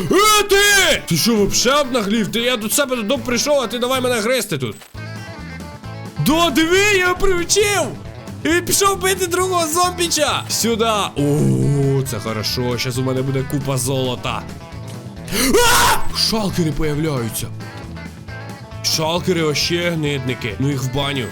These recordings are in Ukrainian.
Е, ти! Ти що, вообще обнаглів? Ти я до себе додому прийшов, а ти давай мене гризти тут. Да, диви, я привчив! І він пішов бити другого зомбіча! Сюди! О, це хорошо, зараз у мене буде купа золота. А! Шалкери появляються. Шалкери вообще гнидники. Ну їх в баню.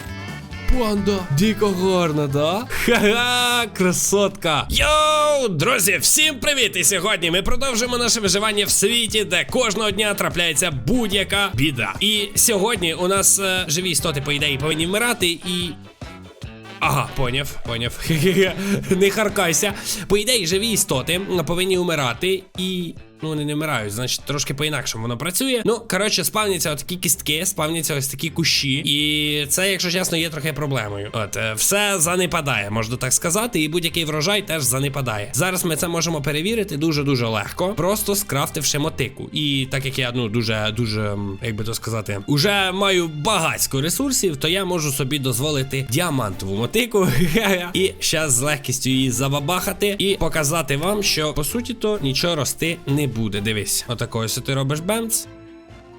Панда, дико гарна, да? Ха-ха, красотка. Йоу, друзі, всім привіт! І сьогодні ми продовжуємо наше виживання в світі, де кожного дня трапляється будь-яка біда. І сьогодні у нас е, живі істоти, по ідеї, повинні вмирати і. Ага, поняв, поняв. Не харкайся. По ідеї, живі істоти повинні умирати і. Ну, вони не вмирають, значить, трошки по-інакшому воно працює. Ну, коротше, спавняться отакі кістки, спавняться ось такі кущі. І це, якщо чесно, є трохи проблемою. От, е, все занепадає, можна так сказати, і будь-який врожай теж занепадає. Зараз ми це можемо перевірити дуже-дуже легко, просто скрафтивши мотику. І так як я, ну, дуже, дуже, як би то сказати, уже маю багатько ресурсів, то я можу собі дозволити діамантову мотику. і зараз з легкістю її забабахати і показати вам, що по суті то нічого рости не буде. Дивись, отако ось ти робиш бемц.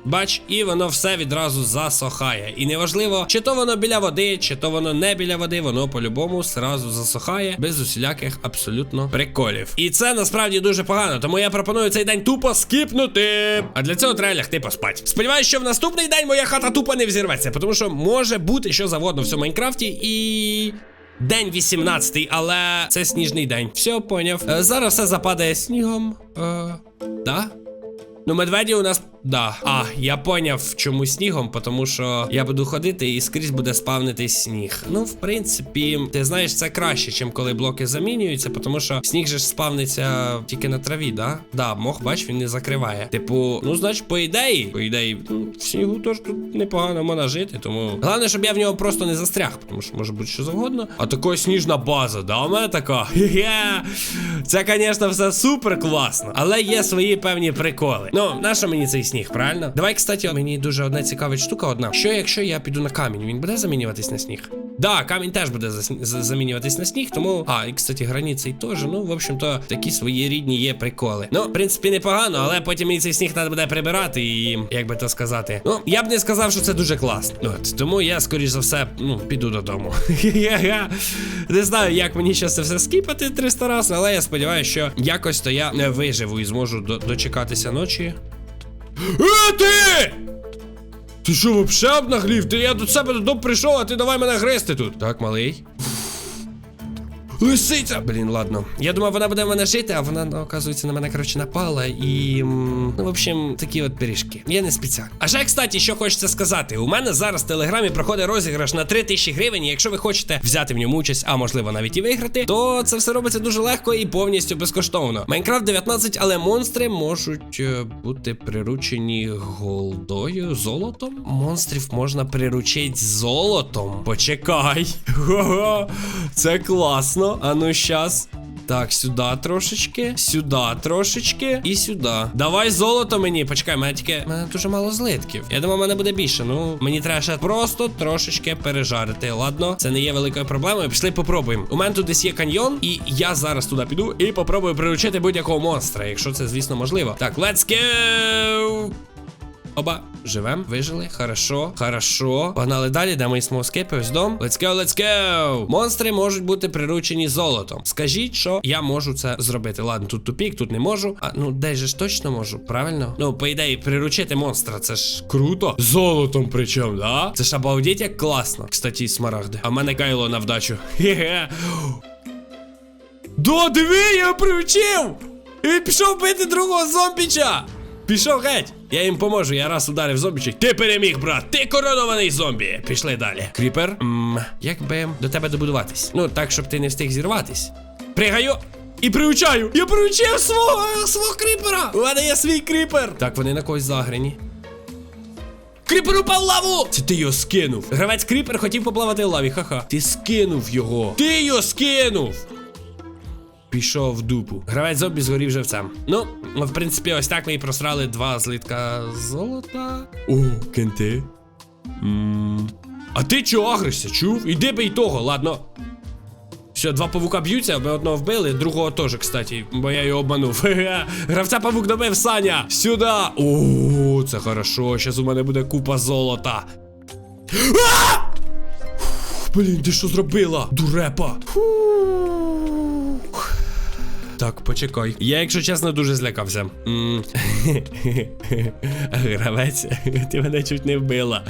Бач, і воно все відразу засохає. І неважливо, чи то воно біля води, чи то воно не біля води, воно по-любому сразу засохає без усіляких абсолютно приколів. І це насправді дуже погано, тому я пропоную цей день тупо скіпнути. А для цього треба лягти поспати. Сподіваюсь, що в наступний день моя хата тупо не взірветься, тому що може бути що завгодно в цьому Майнкрафті і. День 18, але це сніжний день. Все, поняв. Е, зараз все западає снігом. Да? Ну, медведі у нас. Да. А, я поняв, чому снігом, тому що я буду ходити і скрізь буде спавнитись сніг. Ну, в принципі, ти знаєш, це краще, чим коли блоки замінюються, тому що сніг же ж спавниться тільки на траві, да? Да, мох, бач, він не закриває. Типу, ну, значить, по ідеї, по ідеї, ну, в снігу теж тут непогано можна жити, тому. Головне, щоб я в нього просто не застряг, тому що може бути що завгодно. А такої сніжна база, да, у мене така. Це, звісно, все супер класно, але є свої певні приколи. Ну, нащо мені цей сніг, правильно? Давай, кстати, мені дуже одна цікава штука одна. Що якщо я піду на камінь, він буде замінюватись на сніг? Да, камінь теж буде замінюватись на сніг, тому. А, і кстати, границей теж. Ну, в общем-то, такі свої рідні є приколи. Ну, в принципі, непогано, але потім мені цей сніг треба буде прибирати і, як би то сказати. Ну, я б не сказав, що це дуже класно. От, тому я, скоріш за все, ну, піду додому. Я не знаю, як мені ще це все скіпати 300 разів, але я сподіваюся, що якось то я виживу і зможу дочекатися ночі. Е, ти! Ти що, вообще обнаглів? Ти я до себе додому прийшов, а ти давай мене грести тут. Так, малий. Лисиця! Блін, ладно. Я думав, вона буде в мене жити, а вона, ну, оказується, на мене, коротше, напала. І. Ну, в общем, такі от пиріжки. Я не спеціально. А ще, кстати, що хочеться сказати: у мене зараз в телеграмі проходить розіграш на 3000 гривень. І якщо ви хочете взяти в ньому участь, а можливо навіть і виграти, то це все робиться дуже легко і повністю безкоштовно. Майнкрафт 19, але монстри можуть е, бути приручені голдою, золотом. Монстрів можна приручити золотом. Почекай. Це класно. А ну щас. Так, сюди трошечки, сюди трошечки і сюди. Давай золото мені. Почекай, мене тільки. Мене дуже мало злитків. Я думав, мене буде більше. Ну, мені треба ще просто трошечки пережарити. Ладно, це не є великою проблемою. Пішли попробуємо. У мене тут десь є каньйон, і я зараз туди піду і попробую приручити будь-якого монстра, якщо це, звісно, можливо. Так, let's go! Оба, живем, вижили, хорошо, хорошо. Погнали далі, де мої смоускепи, ось дом. Let's go, let's go! Монстри можуть бути приручені золотом. Скажіть, що я можу це зробити. Ладно, тут тупік, тут не можу. А ну де ж точно можу, правильно? Ну, по ідеї, приручити монстра, це ж круто. Золотом причому, да? Це ж обалдеть як класно. Кстати, смарагди. А в мене кайло на вдачу. Хе-хе. Да, диви, я привчив! І пішов бити другого зомбіча! Пішов геть! Я їм поможу, я раз ударив зомбіча. Ти переміг, брат! Ти коронований зомбі! Пішли далі. Кріпер, м як би до тебе добудуватись? Ну, так, щоб ти не встиг зірватись. Пригаю! І приучаю! Я приучив свого свого кріпера! У мене є свій кріпер! Так, вони на когось заграні. Кріпер упав в лаву! Це ти його скинув. Гравець кріпер хотів поплавати в лаві, ха-ха. Ти скинув його. Ти його скинув! Пішов в дупу. Гравець зомбі згорів живцем. Ну, в принципі, ось так ми і просрали два злитка золота. О, кенти. А ти чого агришся, чув? Іди бий того, ладно. Все, два павука б'ються, ми одного вбили, другого теж, кстати, бо я його обманув. Гравця павук добив Саня. Сюди. О, це хорошо. Зараз у мене буде купа золота. Блін, ти що зробила? Дурепа. Фух. Так, почекай. Я, якщо чесно, дуже злякався. Гравець, ти мене чуть не вбила.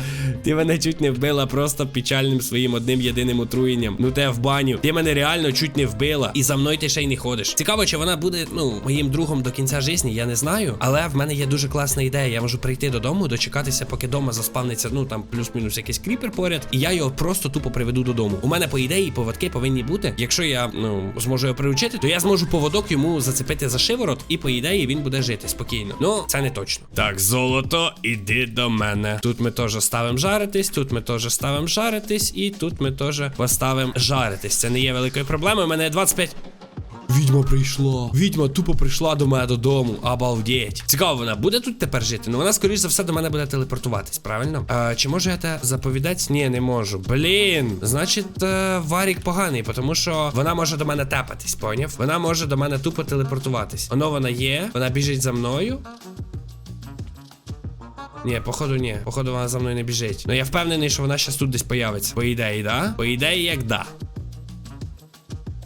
Ти мене чуть не вбила просто печальним своїм одним єдиним отруєнням. Ну те в баню. Ти мене реально чуть не вбила. І за мною ти ще й не ходиш. Цікаво, чи вона буде, ну, моїм другом до кінця житті, я не знаю. Але в мене є дуже класна ідея. Я можу прийти додому, дочекатися, поки дома заспавниться, ну там плюс-мінус якийсь кріпер поряд, і я його просто тупо приведу додому. У мене, по ідеї, поводки повинні бути. Якщо я ну зможу його приучити, то я зможу поводок йому зацепити за шиворот, і по ідеї він буде жити спокійно. Ну, це не точно. Так, золото, іди до мене. Тут ми теж ставимо жаритись, тут ми теж ставимо жаритись, і тут ми теж поставимо жаритись. Це не є великою проблемою. У мене є 25. Відьма прийшла. Відьма тупо прийшла до мене додому. Обалдеть. Цікаво, вона буде тут тепер жити. Ну вона, скоріш за все, до мене буде телепортуватись, правильно? А, чи можу я те заповідати? Ні, не можу. Блін. Значить, е, Варік поганий, тому що вона може до мене тепатись, поняв? Вона може до мене тупо телепортуватись. Воно вона є, вона біжить за мною. Ні, походу, ні. Походу, вона за мною не біжить. Ну я впевнений, що вона зараз тут десь появиться. По ідеї, да? По ідеї, як да.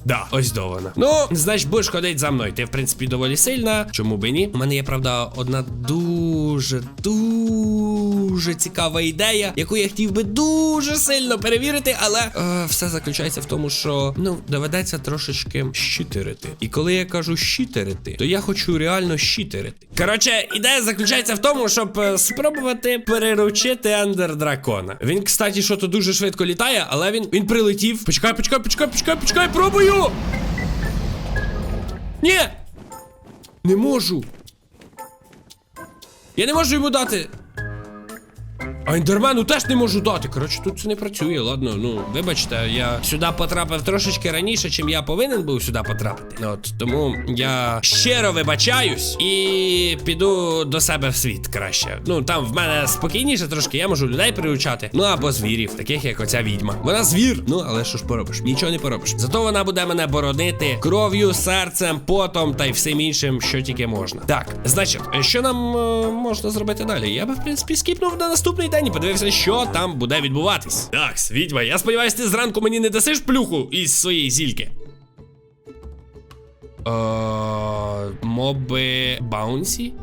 Да, ось до вона. Ну, значить, будеш ходити за мною. Ти, в принципі, доволі сильна. Чому би ні? У мене є, правда, одна дуже, дуже цікава ідея, яку я хотів би дуже сильно перевірити, але е, все заключається в тому, що ну доведеться трошечки щитерити. І коли я кажу щитерити, то я хочу реально щитерити. Коротше, ідея заключається в тому, щоб е, спробувати переручити ендер дракона. Він, кстати, що то дуже швидко літає, але він він прилетів. Почекай, почекай, почекай, почекай, почекай, пробую. Ні! Не можу. Я не можу йому дати. А ендермену теж не можу дати. Коротше, тут це не працює. Ладно, ну вибачте, я сюди потрапив трошечки раніше, чим я повинен був сюди потрапити. От тому я щиро вибачаюсь і піду до себе в світ краще. Ну там в мене спокійніше трошки, я можу людей приучати. Ну або звірів, таких як оця відьма. Вона звір. Ну але що ж поробиш? Нічого не поробиш. Зато вона буде мене боронити кров'ю, серцем, потом та й всім іншим, що тільки можна. Так, значить, що нам е, можна зробити далі? Я би, в принципі, скіпнув на наступний день і подивився, що там буде відбуватись. Так, відьма, я сподіваюся, ти зранку мені не дасиш плюху із своєї зільки. Е, моби баунсі?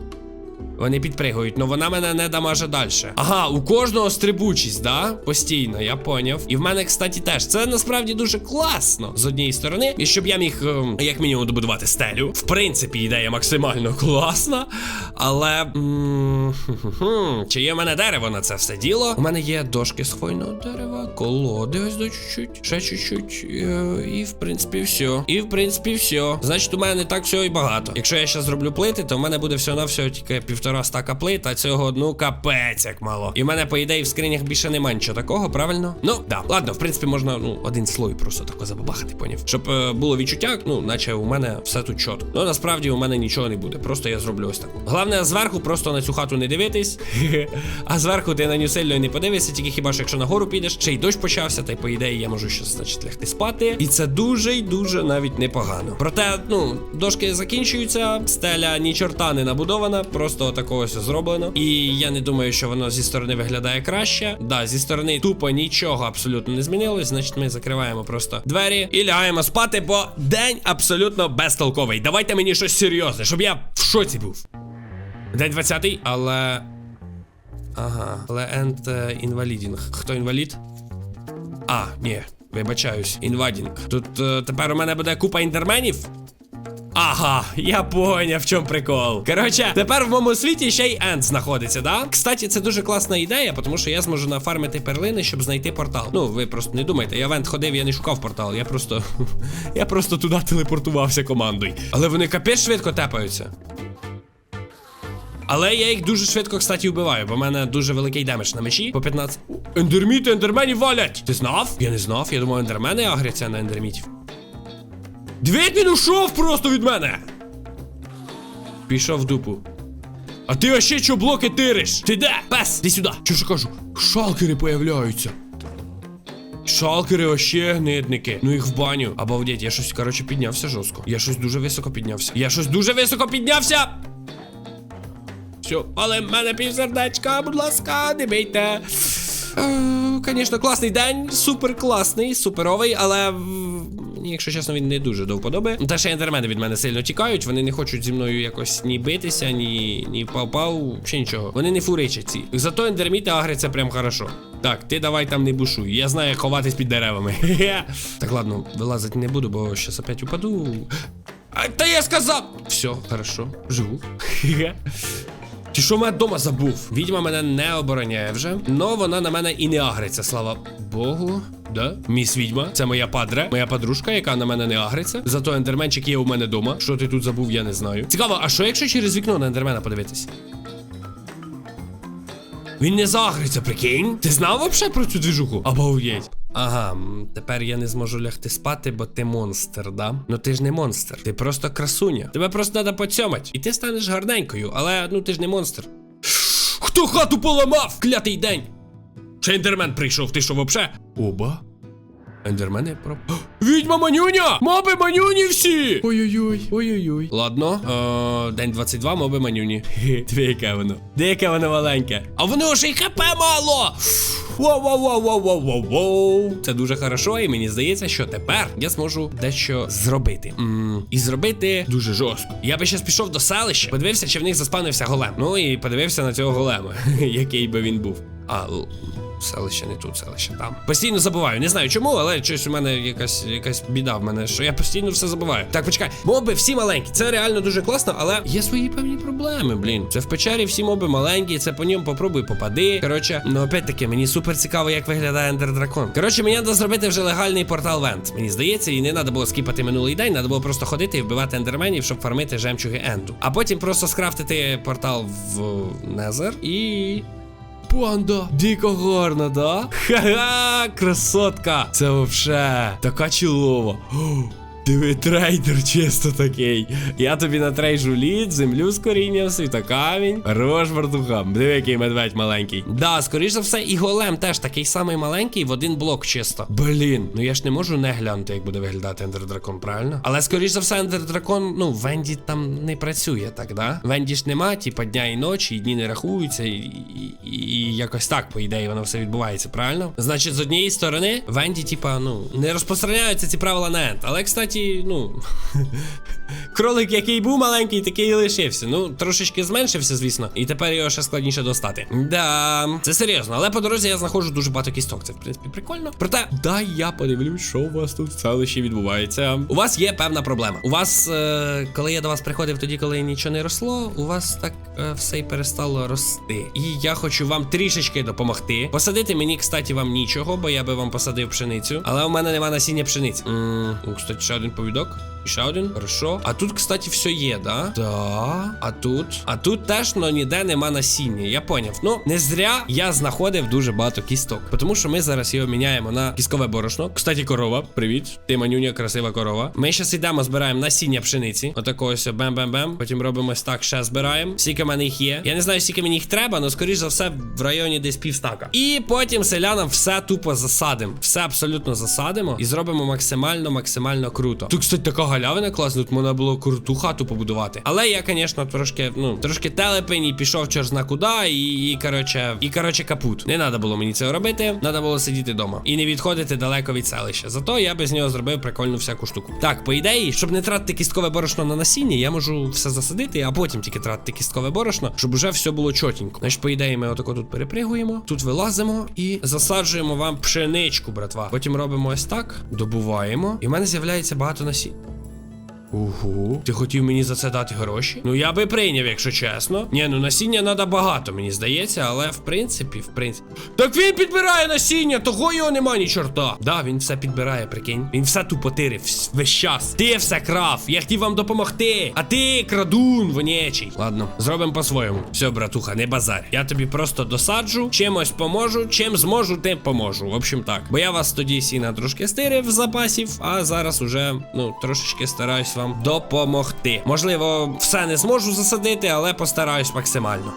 Вони підпригують, але вона мене не дамаже далі. Ага, у кожного стрибучість, да? Постійно, я поняв. І в мене, кстати, теж. Це насправді дуже класно з однієї сторони. І щоб я міг, ем, як мінімум, добудувати стелю. В принципі, ідея максимально класна. Але. м, хм-хм-хм, Чи є в мене дерево на це все діло? У мене є дошки з хвойного дерева, колоди ось до чуть-чуть, ще чуть-чуть. е, І в принципі все. І в принципі все. Значить, у мене так всього і багато. Якщо я ще зроблю плити, то в мене буде всього на всього тільки півтора стака плит, а цього ну капець як мало. І в мене, по ідеї, в скринях більше немає нічого такого, правильно? Ну, да. Ладно, в принципі, можна ну один слой просто тако забабахати, поняв. Щоб е, було відчуття, ну, наче у мене все тут чітко. Ну насправді у мене нічого не буде. Просто я зроблю ось таку. Головне, зверху просто на цю хату не дивитись. а зверху ти на нього сильно не подивишся, тільки хіба що якщо нагору підеш, ще й дощ почався, та й по ідеї я можу щас, значить, лягти спати. І це дуже й дуже навіть непогано. Проте, ну, дошки закінчуються, стеля ні чорта не набудована, просто такого зроблено. І я не думаю, що воно зі сторони виглядає краще. Да, зі сторони тупо нічого абсолютно не змінилось. Значить, ми закриваємо просто двері і лягаємо спати, бо день абсолютно безтолковий. Давайте мені щось серйозне, щоб я в шоці був. День 20-й, але. Ага, але енд е, інвалідінг. Хто інвалід? А, ні, вибачаюсь, інвадінг. Тут е, тепер у мене буде купа інтерменів. Ага, я поняв, в чому прикол. Коротше, тепер в моєму світі ще й енд знаходиться, да? Кстати, це дуже класна ідея, тому що я зможу нафармити перлини, щоб знайти портал. Ну, ви просто не думайте, я в енд ходив, я не шукав портал, я просто. я просто туди телепортувався командою. Але вони капець швидко тепаються. Але я їх дуже швидко, кстати, вбиваю, бо в мене дуже великий демедж на мечі. По 15. Ендерміти, ендерменів валять! Ти знав? Я не знав. Я думав, ендермени агряться на ендермітів. Дві він ушов просто від мене. Пішов в дупу. А ти ще що блоки тириш? Ти де? Пес, ти сюди. Що ж кажу? Шалкери появляються. Шалкери вообще гнидники. Ну їх в баню. Обалдеть, я щось, коротше, піднявся жорстко. Я щось дуже високо піднявся. Я щось дуже високо піднявся. Все, але в мене півсердечка, будь ласка, не бийте. Звісно, класний день, супер класний, суперовий, але якщо чесно, він не дуже до вподоби. Та ще ендермени від мене сильно тікають, вони не хочуть зі мною якось ні битися, ні, ні пау-пау, ще нічого. Вони не фуричать ці. Зато ендерміти агриться прям хорошо. Так, ти давай там не бушуй. Я знаю, як ховатись під деревами. так, ладно, вилазити не буду, бо щас опять упаду. А, та я сказав! Все, хорошо, живу. Ти що мене вдома забув? Відьма мене не обороняє вже. Но вона на мене і не агриться, слава Богу. Да? Міс відьма, це моя падре, моя подружка, яка на мене не агриться. Зато ендерменчик є у мене вдома. Що ти тут забув, я не знаю. Цікаво, а що якщо через вікно на ендермена подивитись? Він не загриться, прикинь? Ти знав вообще про цю движуху? Обалдеть. Ага, тепер я не зможу лягти спати, бо ти монстр, да? Ну ти ж не монстр, ти просто красуня. Тебе просто треба поцьомать. І ти станеш гарненькою, але ну ти ж не монстр. Хто хату поламав? Клятий день! Ще ендермен прийшов, ти що вообще? Оба. Ендермени про. Відьма манюня! Моби манюні всі! Ой-ой-ой, ой-ой-ой. Ладно, е, день 22, моби манюні. Дві яке воно. Де яке воно маленьке. А воно вже й хп мало! Воу-воу-воу-воу-воу-воу. Це дуже хорошо, і мені здається, що тепер я зможу дещо зробити. м і зробити дуже жорстко. Я би щас пішов до селища, подивився, чи в них заспанився голем. Ну і подивився на цього голема, який би він був. А, селище не тут, селище там. Постійно забуваю. Не знаю чому, але щось у мене якась якась біда в мене, що я постійно все забуваю. Так, почекай, моби всі маленькі. Це реально дуже класно, але є свої певні проблеми, блін. Це в печері всі моби маленькі, це по ньому попробуй попади. Коротше, ну опять таки, мені супер цікаво, як виглядає ендер дракон. Коротше, мені треба зробити вже легальний портал Вент. Мені здається, і не треба було скіпати минулий день, треба було просто ходити і вбивати ендерменів, щоб фармити жемчуги Енду. А потім просто скрафтити портал в Незер і. Панда, дико гарна, да? Ха-ха, красотка! Це вообще така чолова. Диви, трейдер чисто такий. Я тобі натрейжу лід, землю з корінням, світокамінь. Рож вартухам. Диви, який медведь маленький. Да, скоріш за все, і голем теж такий самий маленький в один блок чисто. Блін, ну я ж не можу не глянути, як буде виглядати ендер дракон, правильно? Але скоріш за все, ендер дракон, ну, Венді там не працює, так, да? Венді ж нема, типа дня і ночі, і дні не рахуються, і, і, і, і якось так, по ідеї, воно все відбувається, правильно? Значить, з однієї сторони, Венді, типа, ну, не розпространяються ці правила на енд. Але, кстати, ну. Кролик, який був маленький, такий і лишився. Ну, трошечки зменшився, звісно, і тепер його ще складніше достати. Да, це серйозно, але по дорозі я знаходжу дуже багато кісток. Це в принципі прикольно. Проте, дай я подивлюсь, що у вас тут в селищі відбувається. У вас є певна проблема. У вас, е, коли я до вас приходив тоді, коли нічого не росло, у вас так е, все й перестало рости. І я хочу вам трішечки допомогти. Посадити мені, кстати, вам нічого, бо я би вам посадив пшеницю. Але у мене нема насіння пшениці. М, кстати, ще один повідок. І ще один. Хорошо. А тут, кстати, все є, да? Да. А тут? А тут теж но ніде нема насіння. Я поняв. Ну, не зря я знаходив дуже багато кісток. Тому що ми зараз його міняємо на кісткове борошно. Кстати, корова. Привіт. Ти манюня, красива корова. Ми зараз йдемо, збираємо насіння пшениці. Отакого ось бем-бем-бем. Потім робимо ось так, ще збираємо. Скільки в мене їх є. Я не знаю, скільки мені їх треба, але скоріш за все в районі десь півстака. І потім селянам все тупо засадимо. Все абсолютно засадимо і зробимо максимально, максимально круто. Тут, кстати, така галявина класна, тут можна було круту хату побудувати. Але я, звісно, трошки, ну, трошки телепень і пішов через куди, і, і коротше, і коротше, капут. Не треба було мені цього робити, треба було сидіти вдома і не відходити далеко від селища. Зато я без нього зробив прикольну всяку штуку. Так, по ідеї, щоб не тратити кісткове борошно на насіння, я можу все засадити, а потім тільки тратити кісткове борошно, щоб уже все було чотенько. Значить, по ідеї, ми отако тут перепригуємо, тут вилазимо і засаджуємо вам пшеничку, братва. Потім робимо ось так, добуваємо, і в мене з'являється багато насіння. Угу. Ти хотів мені за це дати гроші? Ну я би прийняв, якщо чесно. Ні, ну насіння треба багато, мені здається, але в принципі, в принципі. Так він підбирає насіння, того його нема ні чорта. Да, він все підбирає, прикинь. Він все тупо тирив весь час. Ти все крав. Я хотів вам допомогти. А ти крадун, вонячий. Ладно, зробимо по-своєму. Все, братуха, не базар. Я тобі просто досаджу, чимось поможу, чим зможу, тим поможу. В общем так. Бо я вас тоді сіна трошки стирив запасів, а зараз уже, ну, трошечки стараюсь вам допомогти. Можливо, все не зможу засадити, але постараюсь максимально.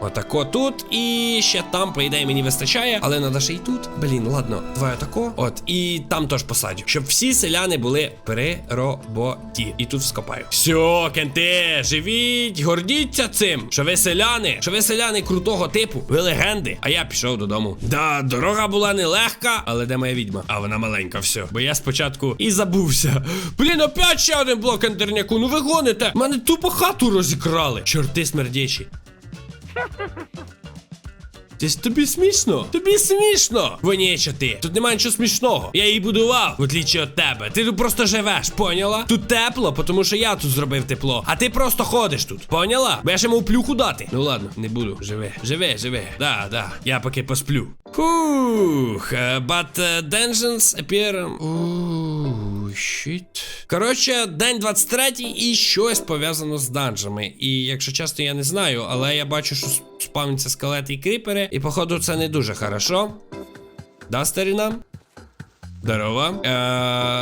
Отако тут. І ще там, по ідеї, мені вистачає, але треба ще й тут. Блін, ладно, давай отако. От, і там теж посадю. Щоб всі селяни були при роботі. І тут вскопаю. Все, кенте, живіть, гордіться цим. Що ви селяни, що ви селяни крутого типу, ви легенди. А я пішов додому. Да, дорога була нелегка, але де моя відьма? А вона маленька, все. Бо я спочатку і забувся. Блін, опять ще один блок ендерняку. Ну ви гоните. Мене тупо хату розікрали. Чорти смердячі. Десь тобі смішно? Тобі смішно! Вонєча ти. Тут немає нічого смішного. Я її будував, в отлічі від тебе. Ти тут просто живеш, поняла? Тут тепло, тому що я тут зробив тепло. А ти просто ходиш тут. Поняла? Бо я ще мав плюху дати. Ну ладно, не буду. Живе, живе, живе. Да, да. Я поки посплю. Фух, е, but uh, dungeons appear... Ууу, щит. Коротше, день 23 і щось пов'язано з данжами. І якщо чесно, я не знаю, але я бачу, що спавняться скелети і кріпери, і походу це не дуже хорошо. Да, старіна? Здорово. Е,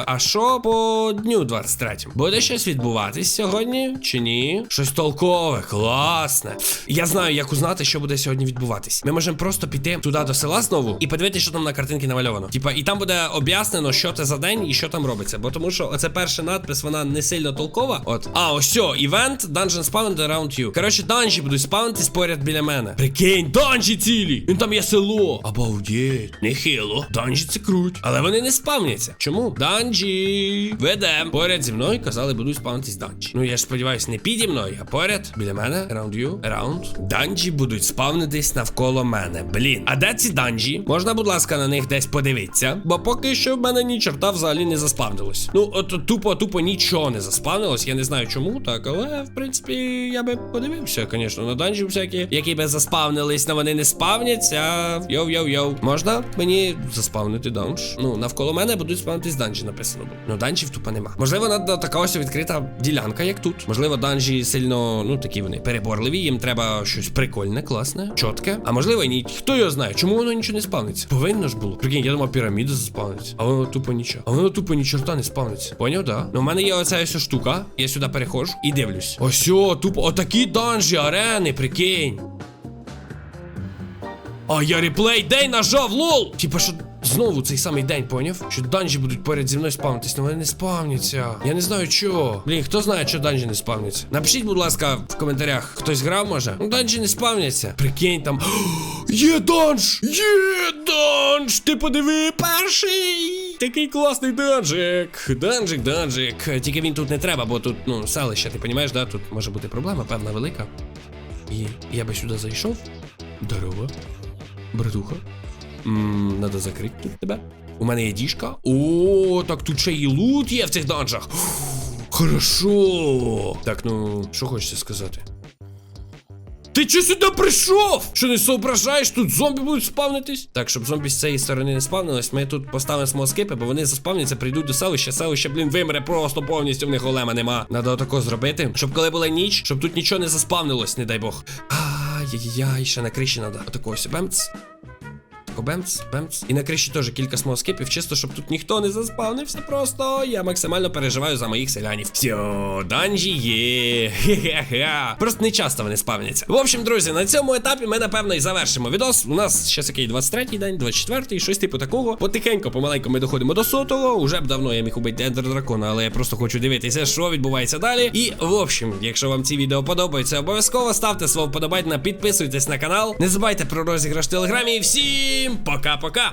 а що по дню 23? Буде щось відбуватись сьогодні чи ні? Щось толкове, класне. Я знаю, як узнати, що буде сьогодні відбуватись. Ми можемо просто піти туди до села знову і подивитися, що там на картинці намальовано. Типа, і там буде об'яснено, що це за день і що там робиться. Бо тому що оце перший надпис, вона не сильно толкова. От. А, ось все, івент, dungeon spawned around you. Коротше, данжі будуть спавнитись поряд біля мене. Прикинь, данжі цілі! Він там є село. Обалдеть. Нехило. Данжі це круть. Але вони не спавняться. Чому? Данжі. Ведем. Поряд зі мною казали, будуть спавнитись данжі. Ну я ж сподіваюся, не піді мною, а поряд біля мене. Around you. Around. Данжі будуть спавнитись навколо мене. Блін. А де ці данжі? Можна, будь ласка, на них десь подивитися. Бо поки що в мене ні чорта взагалі не заспавнилось. Ну, от тупо, тупо нічого не заспавнилось. Я не знаю чому так, але в принципі я би подивився, звісно, на данжі всякі, які би заспавнились, але вони не спавняться. Йоу-йоу-йоу. Можна мені заспавнити данж? Ну, навколо мене будуть спавнитись данжі, написано буде. Ну, данжів тупо нема. Можливо, надо така ось відкрита ділянка, як тут. Можливо, данжі сильно, ну такі вони переборливі, їм треба щось прикольне, класне, чітке. А можливо, ні. Хто його знає? Чому воно нічого не спавниться? Повинно ж було. Прикинь, я думав, піраміда заспавниться. А воно тупо нічого. А воно тупо ні чорта не спавниться. Поняв, да? Ну, в мене є оця ось штука. Я сюди переходжу і дивлюсь. Ось, тупо, отакі данжі, арени, прикинь. А я реплей день нажав, лол! Типа, що знову цей самий день, поняв? Що данжі будуть поряд зі мною спавнитись, але вони не спавняться. Я не знаю чого. Блін, хто знає, що данжі не спавняться? Напишіть, будь ласка, в коментарях, хтось грав, може? Ну, данжі не спавняться. Прикинь там. Є данж! Є данж! Ти подиви, перший! Такий класний данжик. Данжик, данжик. Тільки він тут не треба, бо тут, ну, селище, ти розумієш, да? Тут може бути проблема, певна велика. І я би сюди зайшов. Здорово. Братуха. Ммм, надо закрити тебе. У мене є діжка. О, так тут ще і лут є в цих данжах. Хорошо. Так, ну, що хочеться сказати? Ти чого сюди прийшов? Що не соображаєш, тут зомбі будуть спавнитись? Так, щоб зомбі з цієї сторони не спавнились, ми тут поставимо смоскипи, бо вони заспавняться, прийдуть до селища, селище, блін, вимре просто повністю в них голема нема. Надо отако зробити, щоб коли була ніч, щоб тут нічого не заспавнилось, не дай Бог. Ай-яй-яй, ще на криші надо. Отако ось бемц. Тако бемц, бемц. І на криші теж кілька смоскипів, чисто, щоб тут ніхто не заспавнився. Просто я максимально переживаю за моїх селянів. Все, данжі є. Хе-хе-хе. Просто не часто вони спавняться. В общем, друзі, на цьому етапі ми напевно і завершимо відос. У нас ще який 23-й день, 24-й, щось типу такого. Потихеньку, помаленьку ми доходимо до сотого. Уже б давно я міг убити ендер дракона, але я просто хочу дивитися, що відбувається далі. І в общем, якщо вам ці відео подобаються, обов'язково ставте свого вподобайна, підписуйтесь на канал. Не забувайте про розіграш в телеграмі. І всім пока-пока!